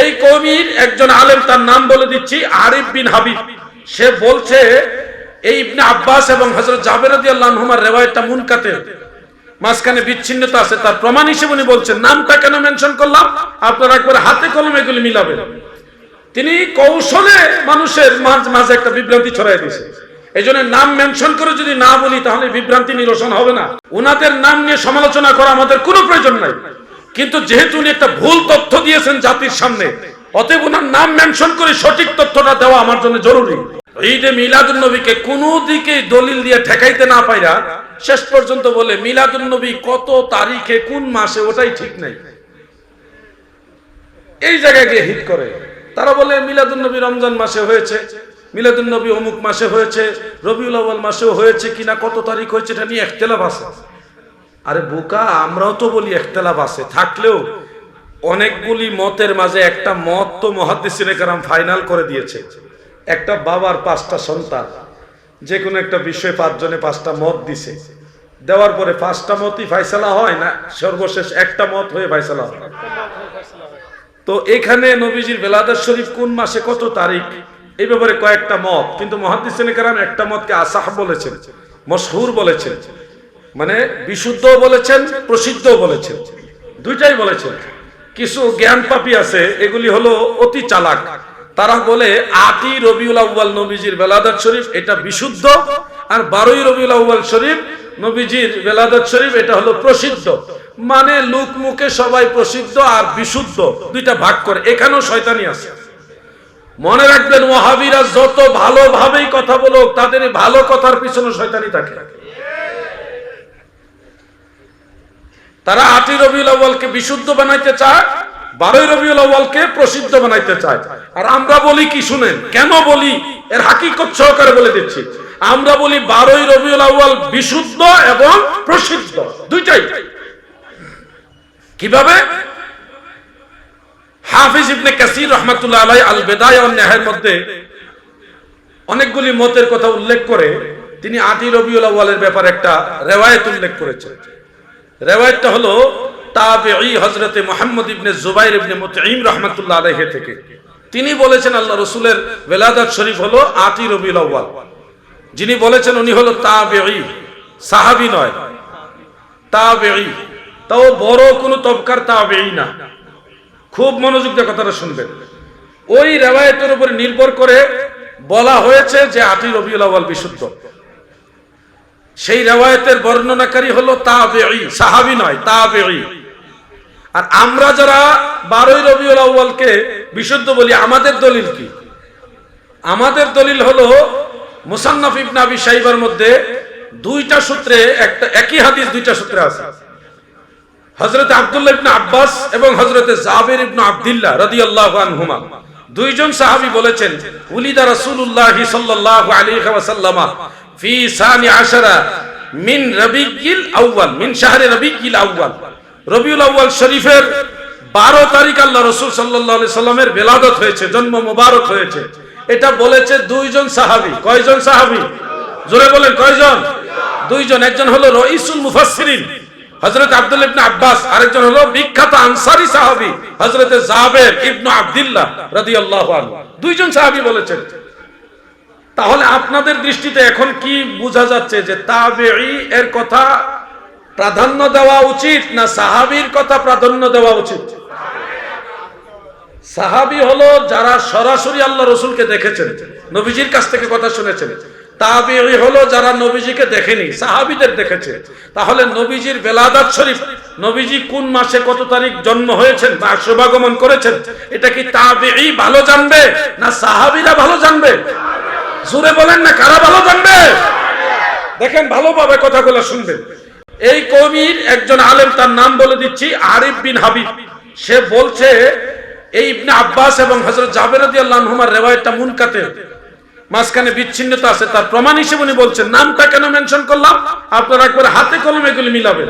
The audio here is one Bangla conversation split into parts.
এই কবির একজন আলেম, তার নাম বলে দিচ্ছি, আরিফ বিন হাবিব। সে বলছে, এই আব্বাস এবং হযরত জাবের আনহুমার রিওয়ায়াতটা মুনকাতে মাঝখানে বিচ্ছিন্নতা আছে, তার প্রমাণ হিসেবে উনি বলছেন, নামটা কেন মেনশন করলাম? আপনারা একবার হাতে কলমে এগুলি মিলাবেন। তিনি কৌশলে মানুষের মাঝ একটা বিভ্রান্তি ছড়াই দিয়েছে। এই নাম মেনশন করে যদি না বলি, তাহলে বিভ্রান্তি নিরসন হবে না। উনাদের নাম নিয়ে সমালোচনা করা আমাদের কোনো প্রয়োজন নাই। কিন্তু যেহেতু উনি একটা ভুল তথ্য দিয়েছেন জাতির সামনে, অতএব ওনার নাম মেনশন করে সঠিক তথ্যটা দেওয়া আমার জন্য জরুরি। ঈদে মিলাদুল নবীকে কোনো দিকে দলিল দিয়ে ঠেকাইতে না পাইরা শেষ পর্যন্ত বলে মিলাদুল নবী কত তারিখে, কোন মাসে, ওটাই ঠিক নাই। এই জায়গায় গিয়ে হিট করে। তারা বলে মিলাদুল নবী রমজান মাসে হয়েছে মিলাদুল নবী অমুক মাসে হয়েছে, রবিউল আউ্বাল মাসেও হয়েছে কিনা, কত তারিখ হয়েছে, এটা নিয়ে একতেলাফ আছে। আরে বোকা, আমরাও তো বলি একতেলাফ আছে। থাকলেও অনেকগুলি মতের মাঝে একটা মত তো মহাদ্দিসিনে কারাম ফাইনাল করে দিয়েছে। একটা বাবার পাঁচটা সন্তান যে কোনো একটা বিষয়ে পাঁচজনে পাঁচটা মত দিছে। দেওয়ার পরে পাঁচটা মতই ফাইসালা হয় না? সর্বশেষ একটা মত হয়ে ফাইসালা হয়। তো এখানে নবীজির বেলাদার শরীফ কোন মাসে কত তারিখ? এই ব্যাপারে কয়েকটা মত। কিন্তু মহাদিসিনে একটা মতকে আসাহ বলেছেন, মশহুর বলেছেন। মানে বিশুদ্ধ বলেছেন প্রসিদ্ধ বলেছেন। দুইটাই বলেছেন। কিছু জ্ঞান পাপি আছে, এগুলি হলো অতি চালাক। তারা বলে আটি রবিউল আউ্বাল নবীজির বেলাদাত শরীফ, এটা বিশুদ্ধ, আর বারোই রবিউল আউ্বাল শরীফ, নবীজির বেলাদাত শরীফ, এটা হলো প্রসিদ্ধ। মানে লোক মুখে সবাই প্রসিদ্ধ আর বিশুদ্ধ, দুইটা ভাগ করে। এখানেও শয়তানি আছে। মনে রাখবেন, ওয়াহাবিরা যত ভালোভাবেই কথা বলুক, তাদের ভালো কথার পিছনে শয়তানি থাকে। তারা আটই রবিউল আউ্বালকে বিশুদ্ধ বানাইতে চায়, বারোই রবিউল আউ্বালকে প্রসিদ্ধ বানাইতে চায়। আর আমরা বলি কি, শুনেন, কেন বলি? এর হাকিকত সহকারে বলে দিচ্ছি। আমরা বলি বারোই রবিউল আউ্বাল বিশুদ্ধ এবং প্রসিদ্ধ। দুইটাই। কীভাবে? হাফিজ ইবনে কাসির রহমাতুল্লাহ আলাই আল বেদায় নেহের মধ্যে অনেকগুলি মতের কথা উল্লেখ করে তিনি আটি রবিউল আউ্বালের ব্যাপারে একটা রেওয়ায়ত উল্লেখ করেছেন। রেওয়ায়তটা হলো তাবেঈ হযরতে মুহাম্মদ ইবনে জুবাইর ইবনে মুতঈম রাহমাতুল্লাহ আলাইহি থেকে। তিনি বলেছেন, আল্লাহ রাসূলের ওয়েলাদাত শরীফ হলো আটি রবিউল আউ্বাল যিনি বলেছেন, উনি হলো তাবেঈ, সাহাবী নয়। তাবেঈ, তাও বড় কোনো তবকার তাবেঈ না। খুব মনোযোগ দিয়ে কথাটা শুনবেন। ওই রেওয়ায়তের উপরে নির্ভর করে বলা হয়েছে যে আটি রবিউল আউ্বাল বিশুদ্ধ। সেই রেওয়ায়তের বর্ণনাকারী হলো সাহাবী নয় আর আমরা যারা বারোই রবিউল আউ্বালকে বিশুদ্ধ বলি, আমাদের দলিল কি? আমাদের দলিল হলো সাইবার মধ্যে দুইটা সূত্রে একটা, একই হাদিস দুইটা সূত্রে আছে। হযরত আব্দুল্লাহ ইবনে আব্বাস এবং হযরতে জাবির ইবনে আব্দুল্লাহ রাদিয়াল্লাহু আনহুমা, দুইজন সাহাবী বলেছেন, উলিদা রাসূলুল্লাহ সাল্লাল্লাহু আলাইহি ওয়াসাল্লাম ফি সানি আশারা মিন রবিউল আউয়াল, মিন শাহরে রবিউল আউয়াল। রবিউল আউয়াল শরীফের 12 তারিখ আল্লাহ রাসূল আলাইহি সাল্লামের বেলাদত হয়েছে, জন্ম মোবারক হয়েছে। এটা বলেছে দুইজন সাহাবী। কয়জন সাহাবী? জোরে বলেন, কয়জন? দুইজন। একজন হলো রইসুল মুফাসসিরিন, হযরত আব্দুল ইবনে আব্বাস। আরেকজন হলো বিখ্যাত আনসারী সাহাবী, হযরতে জাবের ইবনে আব্দুল্লাহ রাদিয়াল্লাহু আনহু। দুইজন সাহাবী বলেছেন। তাহলে আপনাদের দৃষ্টিতে এখন কি বোঝা যাচ্ছে যে তাবেঈ এর কথা প্রাধান্য দেওয়া উচিত না সাহাবীর কথা প্রাধান্য দেওয়া উচিত? সাহাবী হলো যারা সরাসরি আল্লাহ রসুলকে দেখেছেন, নবীজির কাছ থেকে কথা শুনেছেন। তাবেঈ হলো যারা নবীজিকে দেখেনি, সাহাবীদের দেখেছে। তাহলে নবীজির বেলাদাত শরীফ, নবীজি কোন মাসে কত তারিখ জন্ম হয়েছেন বা শুভাগমন করেছেন, এটা কি তাবেঈ ভালো জানবে না সাহাবিরা ভালো জানবে? জোরে বলেন না, কারা ভালো জানবে? দেখেন, ভালোভাবে কথাগুলো শুনবেন। এই কবির একজন আলেম, তার নাম বলে দিচ্ছি, আরিফ বিন হাবিব। সে বলছে, এই ইবনে আব্বাস এবং হযরত জাবের আনহুমার রিওয়ায়াতটা মুনকাতে মাঝখানে বিচ্ছিন্নতা আছে, তার প্রমাণ হিসেবে উনি বলছেন, নামটা কেন মেনশন করলাম? আপনারা একবার হাতে কলমে এগুলি মিলাবেন।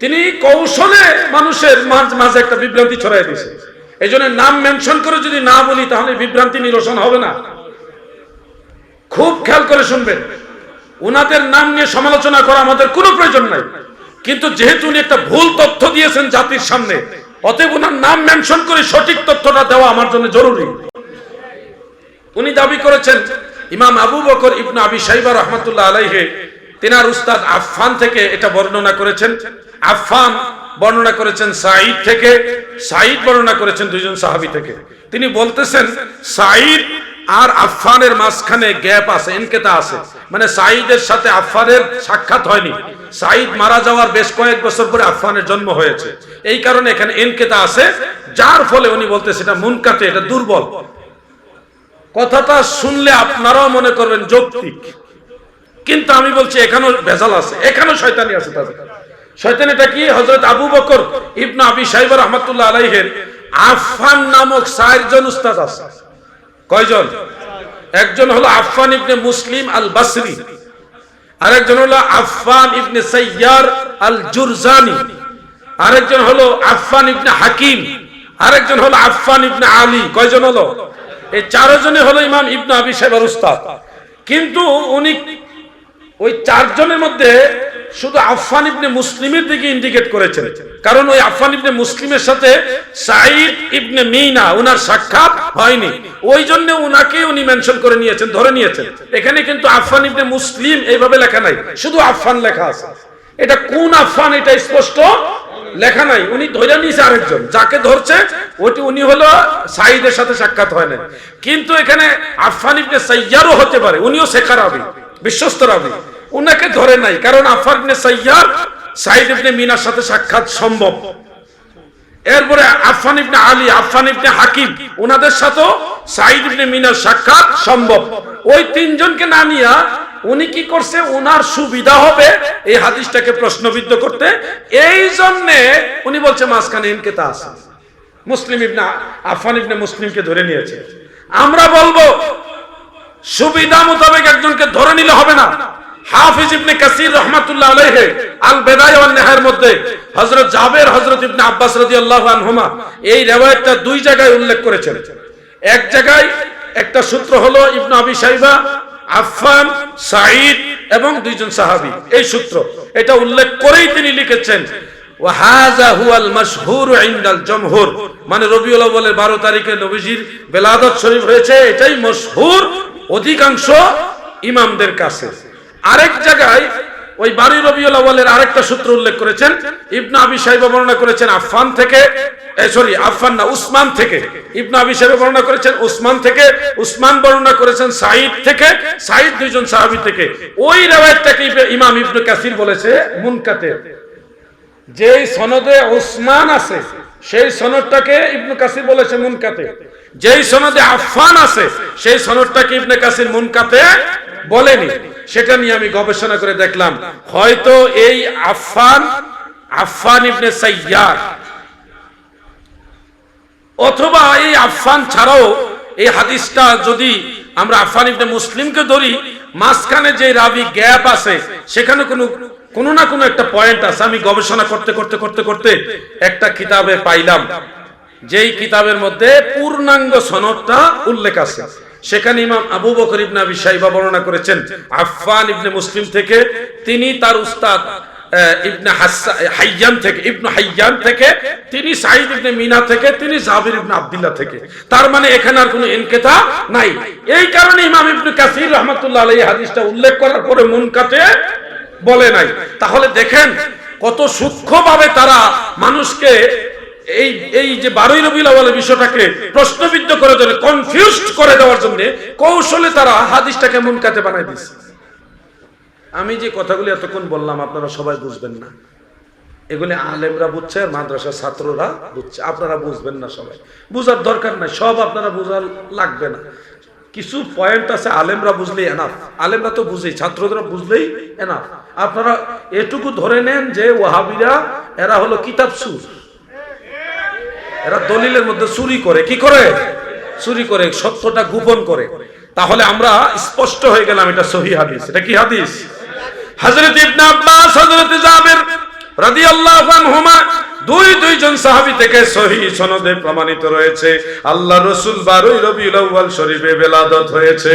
তিনি কৌশলে মানুষের মাঝ একটা বিভ্রান্তি ছড়াই দিয়েছে। এই নাম মেনশন করে যদি না বলি, তাহলে বিভ্রান্তি নিরসন হবে না। খুব খেয়াল করে শুনবেন। ওনাদের নাম নিয়ে সমালোচনা করা আমাদের কোনো প্রয়োজন নাই। কিন্তু যেহেতু উনি একটা ভুল তথ্য দিয়েছেন জাতির সামনে, অতএব ওনার নাম মেনশন করে সঠিক তথ্যটা দেওয়া আমার জন্য জরুরি। উনি দাবি করেছেন, ইমাম আবু বকর ইবনু আবি সাইবা রহমতুল্লাহ আলাইহে, তিনার উস্তাদ আফফান থেকে এটা বর্ণনা করেছেন। আফফান বর্ণনা করেছেন সাঈদ থেকে, সাঈদ বর্ণনা করেছেন দুইজন সাহাবী থেকে। তিনি বলতেছেন, সাঈদ আর আফফানের মাঝখানে গ্যাপ আছে এনকেতা আছে। মানে সাঈদের সাথে আফফানের সাক্ষাৎ হয়নি। সাঈদ মারা যাওয়ার বেশ কয়েক বছর পরে আফফানের জন্ম হয়েছে। এই কারণে এখানে এনকেতা আছে, যার ফলে উনি বলতেছে, এটা মুনকাতে, এটা দুর্বল। কথাটা শুনলে আপনারাও মনে করবেন যৌক্তিক। কিন্তু আমি বলছি, এখানেও ভেজাল আছে, এখানেও শয়তানি আছে তাদের। শয়তানিটা কি? হজরত আবু বকর ইবনা আবি সাইবার রহমতুল্লাহ আলাইহের আফফান নামক চারজন উস্তাদ আছে। কয়জন? একজন হলো আফফান ইবনে মুসলিম আল বাসরি আরেকজন হলো আফফান ইবনে সাইয়ার আল জুরজানি আরেকজন হলো আফফান ইবনে হাকিম, আরেকজন হলো আফফান ইবনে আলী। কয়জন হলো? এই চারজনে হলো ইমাম ইবনে আবি সাহেবের উস্তাদ। কিন্তু উনি ওই চারজনের মধ্যে শুধু আফফান ইবনে মুসলিমের দিকে ইন্ডিকেট করেছেন। কারণ ওই আফফান ইবনে মুসলিমের সাথে সাইদ ইবনে মিনা, উনার সাক্ষাৎ হয়নি। ওই জন্য উনাকে উনি মেনশন করে নিয়েছেন, ধরে নিয়েছেন। এখানে কিন্তু আফফান ইবনে মুসলিম এইভাবে লেখা নাই, শুধু আফফান লেখা আছে। এটা কোন আফফান, এটা স্পষ্ট লেখা নাই। উনি ধরে নিয়েছে আরেকজন, যাকে ধরছে ওটি উনি হলো সাইদের সাথে সাক্ষাৎ হয় না কিন্তু এখানে আফফান ইবনে সাইয়ারও হতে পারে, উনিও শেখার আবি বিশ্বস্ত রাবি। উনাকে ধরে নাই, কারণ আফফান ইবনে সাইয়ার সাইদ ইবনে মিনার সাথে সাক্ষাৎ সম্ভব। এরপরে আফফান ইবনে আলী আফফান ইবনে হাকিম ওনাদের সাথেও সাইদ ইবনে মিনার সাক্ষাৎ সম্ভব। ওই তিনজনকে না নিয়া উনি কি করছে? ওনার সুবিধা হবে এই হাদিসটাকে প্রশ্নবিদ্ধ করতে। এই জন্যে উনি বলছে, মাঝখানে ইনকেতা আছে। মুসলিম ইবনে আফফান ইবনে মুসলিমকে ধরে নিয়েছে। আমরা বলব, সুবিধা মোতাবেক একজনকে ধরে নিলে হবে না। হাফিজ ইবনে কাসির রহমাতুল্লাহ আলাইহি আল বেদায় ওয়ান নেহার মধ্যে হযরত জাবের, হযরত ইবনে আব্বাস রাদিয়াল্লাহু আনহুমা এই riwayatটা দুই জায়গায় উল্লেখ করেছেন। এক জায়গায় একটা সূত্র হলো ইবনে আবি শাইবা, আফফান, সাঈদ এবং দুইজন সাহাবী। এই সূত্র, এটা উল্লেখ করেই তিনি লিখেছেন ওয়াহাজা হুয়াল মাশহুর ইনদাল জমহুর। মানে রবিউল আউয়ালের 12 তারিখে নবীজির বেলাদত শরীফ হয়েছে, এটাই মশহুর অধিকাংশ ইমামদের কাছে। আরেক জায়গায় ওই বাড়ি রবিউল আউয়ালের আরেকটা সূত্র উল্লেখ করেছেন। ইবনে আবি সাহেবা বর্ণনা করেছেন আফফান থেকে সরি, আফফান না, উসমান থেকে। ইবনে আবি সাহেবা বর্ণনা করেছেন উসমান থেকে, উসমান বর্ণনা করেছেন সাঈদ থেকে, সাঈদ দুইজন সাহাবী থেকে। ওই রিওয়ায়াতটাকে ইমাম ইবনে কাসির বলেছে মুনকাতের। যেই সনদে উসমান আছে, সেই সনদটাকে ইবনে কাসির বলেছে মুনকাতে। যেই সনদে আফফান আছে, সেই সনদটাকে ইবনে কাসির মুনকাতে বলেনি। সেটা নিয়ে আমি গবেষণা করে দেখলাম। হয়তো এই আফফান আফফান ইবনে সাইয়ার অথবা এই আফফান ছাড়াও এই হাদিসটা যদি আমরা আফফান ইবনে মুসলিমকে ধরি, মাঝখানে যে রাবি গ্যাপ আছে, সেখানে কোনো কোনো না কোনো একটা পয়েন্ট আছে। আমি গবেষণা করতে করতে করতে করতে একটা কিতাবে পাইলাম, যেই কিতাবের মধ্যে পূর্ণাঙ্গ সনদটা উল্লেখ আছে। সেখানে ইমাম আবু বকর ইবনে আবি বর্ণনা করেছেন, আফফান ইবনে মুসলিম থেকে তিনি তার উস্তাদ ইবনে থেকে থেকে, তিনি সাইদ ইবনে মিনা থেকে, তিনি জাবির ইবনে আব্দুল্লাহ থেকে। তার মানে এখানে আর কোনো ইনকেতা নাই। এই কারণে ইমাম ইবনে কাসির রহমাতুল্লাহ আলাইহি হাদিসটা উল্লেখ করার পরে মুনকাতে বলে নাই। তাহলে দেখেন কত সূক্ষ্মভাবে তারা মানুষকে এই এই যে বারোই রবিউল আওয়ালের বিষয়টাকে প্রশ্নবিদ্ধ করে দেবে কনফিউজড করে দেওয়ার জন্য কৌশলে তারা হাদিসটাকে মুনকাতে বানাই দিচ্ছে আমি যে কথাগুলি এতক্ষণ বললাম, আপনারা সবাই বুঝবেন না। এগুলি আলেমরা বুঝছে, মাদ্রাসার ছাত্ররা বুঝছে। আপনারা বুঝবেন না সবাই। বুঝার দরকার নাই, সব আপনারা বুঝার লাগবে না। কিছু পয়েন্ট আছে, আলেমরা বুঝলেই এনাফ আলেমরা তো বুঝেই, ছাত্ররা বুঝলেই এনাফ আপনারা এটুকু ধরে নেন যে ওয়াহাবিরা, এরা হলো কিতাব সুর। এরা দলিলের মধ্যে চুরি করে, কি করে? চুরি করে, সত্যটা গোপন করে। তাহলে আমরা স্পষ্ট হয়ে গেলাম এটা সহি হাদিস। এটা কি হাদিস? হযরত ইবনে আব্বাস, হযরত জাবির রাদিয়াল্লাহু আনহুমা, দুই দুইজন সাহাবী থেকে সহি সনদে প্রমাণিত রয়েছে। আল্লাহ রাসূল 12 রবিউল আউয়াল শরীফে বেলাদত হয়েছে।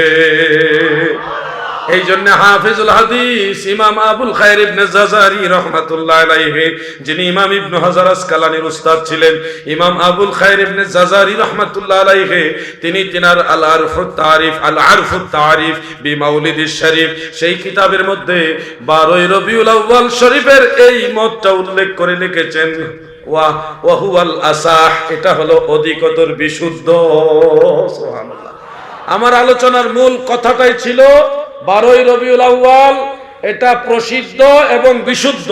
এই জন্য হাফিজুল হাদিস ইমাম আবুল খায়ের ইবনে জাজারি রহমাতুল্লাহ আলাইহি, যিনি ইমাম ইবনে হাজার আসকালানির উস্তাদ ছিলেন, ইমাম আবুল খায়ের ইবনে জাজারি রহমাতুল্লাহ আলাইহি, তিনি তিনার আল আরফুত তারিফ আল আরফুত তারিফ বি মাউলিদিস শরীফ, সেই কিতাবের মধ্যে 12 রবিউল আউয়াল শরীফের এই মতটা উল্লেখ করে লিখেছেন, ওয়া ওয়াহুয়াল আসাহ, এটা হলো অধিকতর বিশুদ্ধ, সুবহানাল্লাহ। আমার আলোচনার মূল কথাটাই ছিল বারোই রবিউল আউ্বাল এটা প্রসিদ্ধ এবং বিশুদ্ধ।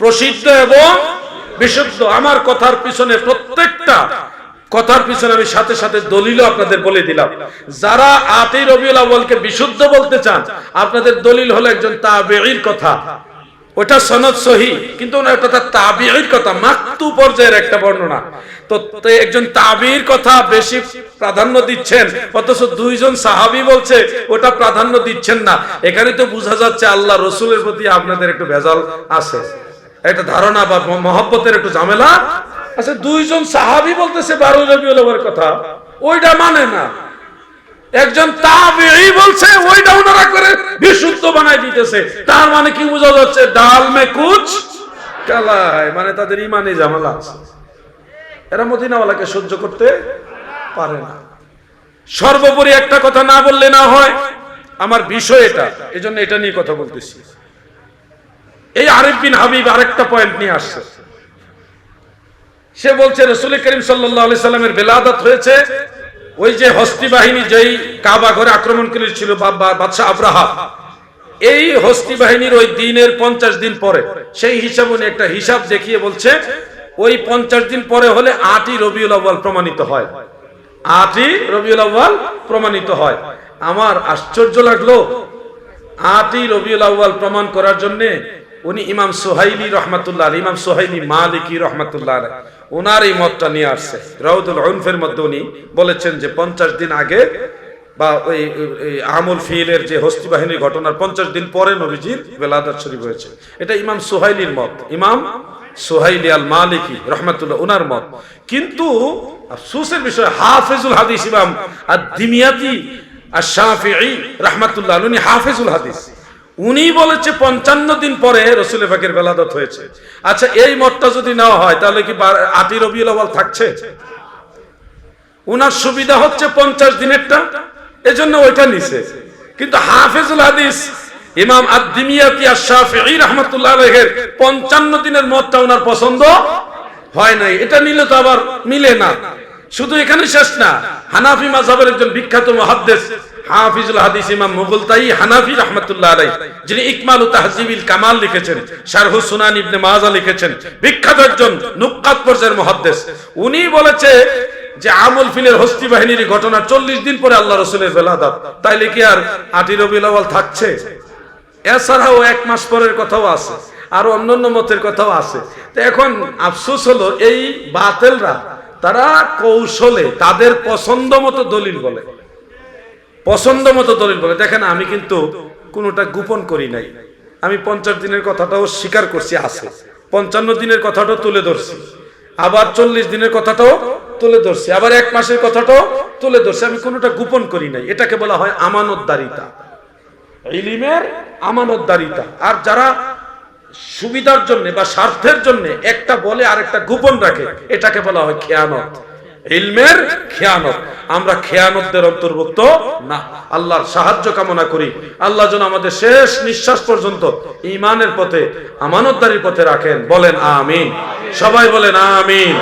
প্রসিদ্ধ এবং বিশুদ্ধ। আমার কথার পিছনে প্রত্যেকটা কথার পিছনে আমি সাথে সাথে দলিলও আপনাদের বলে দিলাম। যারা আটই রবিউল আউ্বালকে বিশুদ্ধ বলতে চান, আপনাদের দলিল হলো একজন তাবেঈর কথা। ওটা সনদ সহি, কিন্তু তাবির কথা পর্যায়ের একটা বর্ণনা। তো একজন তাবির কথা বেশি প্রাধান্য দিচ্ছেন, অথচ দুইজন সাহাবি বলছে, ওটা প্রাধান্য দিচ্ছেন না। এখানে তো বোঝা যাচ্ছে আল্লাহ রসুলের প্রতি আপনাদের একটু ভেজাল আছে। একটা ধারণা বা মহব্বতের একটু ঝামেলা আচ্ছা দুইজন সাহাবি বলতেছে বারো আউয়ালের কথা, ওইটা মানে না। একজন বলছে, ওইটা ওনারা করে বিশুদ্ধ বানাই দিতেছে। তার মানে কি বোঝা যাচ্ছে, ডাল মে কুচ কালাই মানে তাদের ইমানে ঝামেলা আছে। এরা মদিনাওয়ালাকে সহ্য করতে পারে না। সর্বোপরি একটা কথা না বললে না হয়। আমার বিষয় এটা, এজন্য এটা নিয়ে কথা বলতেছি। এই আরিফ বিন হাবিব আরেকটা পয়েন্ট নিয়ে আসছে। সে বলছে রসুল করিম সাল্লাহ সাল্লামের বেলাদত হয়েছে। ওই যে হস্তি বাহিনী যেই কাবা ঘরে আক্রমণ করেছিল বাদশাহ আব্রাহা এই হস্তি বাহিনীর ওই দিনের পঞ্চাশ দিন পরে, সেই হিসাব উনি একটা হিসাব দেখিয়ে বলছে, ওই পঞ্চাশ দিন পরে হলে আটই রবিউল আব্বাল প্রমাণিত হয়। আটই রবিউল আব্বাল প্রমাণিত হয়। আমার আশ্চর্য লাগল, আটই রবিউল আব্বাল প্রমাণ করার জন্য উনি ইমাম সোহাইলি রহমাতুল্লাহ ইমাম সোহাইলি মালিকি রহমাতুল্লাহ ওনার এই মতটা নিয়ে আসছে। রাউদুল উনফের মধ্যে উনি বলেছেন যে পঞ্চাশ দিন আগে বা ওই আমুল ফিলের যে হস্তি বাহিনীর ঘটনার পঞ্চাশ দিন পরে নবীজির বেলাদাত শরীফ হয়েছে। এটা ইমাম সোহাইলির মত। ইমাম সোহাইলি আল মালিকি রহমাতুল্লাহ ওনার মত। কিন্তু আফসোসের বিষয়, হাফেজুল হাদিস ইমাম আর দিমিয়াতি আর শাফিঈ রহমাতুল্লাহ উনি হাফেজুল হাদিস। উনি বলেছে, পঞ্চান্ন দিন পরে রসুল ফাকের বেলাদত হয়েছে। আচ্ছা এই মতটা যদি নেওয়া হয়, তাহলে কি আটি রবিউল আওয়াল থাকছে? উনার সুবিধা হচ্ছে পঞ্চাশ দিনেরটা, এজন্য ওইটা নিছে। কিন্তু হাফেজুল হাদিস, ইমাম আদিমিয়াতি আশাফি রহমতুল্লাহ আলাইহির পঞ্চান্ন দিনের মতটা ওনার পছন্দ হয় নাই। এটা নিলে তো আবার মিলে না। শুধু এখানে শেষ না, হানাফি মাযহাবের একজন বিখ্যাত মুহাদ্দিস হাফিজুল হাদিস ইমাম মুগলতাই হানাফি রহমতুল্লাহ আলাই যিনি ইকমাল তাহজিবিল কামাল লিখেছেন, শারহু সুনান ইবনে মাজা লিখেছেন, বিখ্যাত একজন নুক্কাত পর্যায়ের উনি বলেছে যে আমল ফিলের হস্তি বাহিনীর ঘটনা চল্লিশ দিন পরে আল্লাহ রসুলের তাইলে কি আর আটি থাকছে? এছাড়াও এক মাস পরের কথাও আছে, আর অন্যান্য মতের কথাও আছে। তো এখন আফসোস হলো, এই বাতেলরা তারা কৌশলে তাদের পছন্দ মতো দলিল বলে। পছন্দ মতো দলিল বলে। দেখেন, আমি কিন্তু কোনোটা গোপন করি নাই। আমি পঞ্চাশ দিনের কথাটাও স্বীকার করছি, আছে। পঞ্চান্ন দিনের কথাটাও তুলে ধরছি। আবার চল্লিশ দিনের কথাটাও তুলে ধরছি। আবার এক মাসের কথাটাও তুলে ধরছি। আমি কোনোটা গোপন করি নাই। এটাকে বলা হয় আমানতদারিতা। ইলিমের আমানতদারিতা। আর যারা সুবিধার জন্য বা স্বার্থের জন্য একটা বলে আর একটা গোপন রাখে, এটাকে বলা হয় খেয়ানত। ইলমের খেয়ানত। আমরা খেয়ানতদের অন্তর্ভুক্ত না। আল্লাহর সাহায্য কামনা করি। আল্লাহ যেন আমাদের শেষ নিঃশ্বাস পর্যন্ত ইমানের পথে, আমানতদারির পথে রাখেন। বলেন আমিন। সবাই বলেন আমিন।